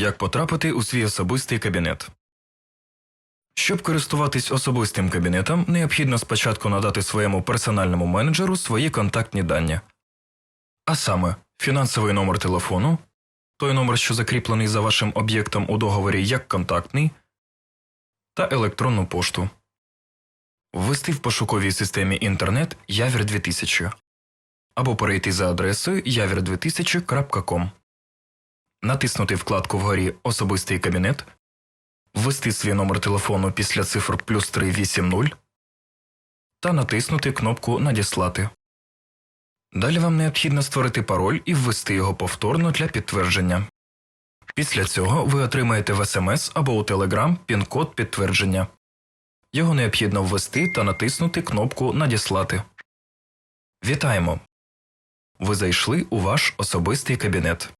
Як потрапити у свій особистий кабінет. Щоб користуватись особистим кабінетом, необхідно спочатку надати своєму персональному менеджеру свої контактні дані. А саме, фінансовий номер телефону, той номер, що закріплений за вашим об'єктом у договорі як контактний, та електронну пошту. Ввести в пошуковій системі інтернет Явір 2000 або перейти за адресою явір2000.com, натиснути вкладку вгорі Особистий кабінет, ввести свій номер телефону після цифр плюс 380 та натиснути кнопку Надіслати. Далі вам необхідно створити пароль і ввести його повторно для підтвердження. Після цього ви отримаєте в SMS або у Telegram пін-код підтвердження. Його необхідно ввести та натиснути кнопку Надіслати. Вітаємо! Ви зайшли у ваш особистий кабінет.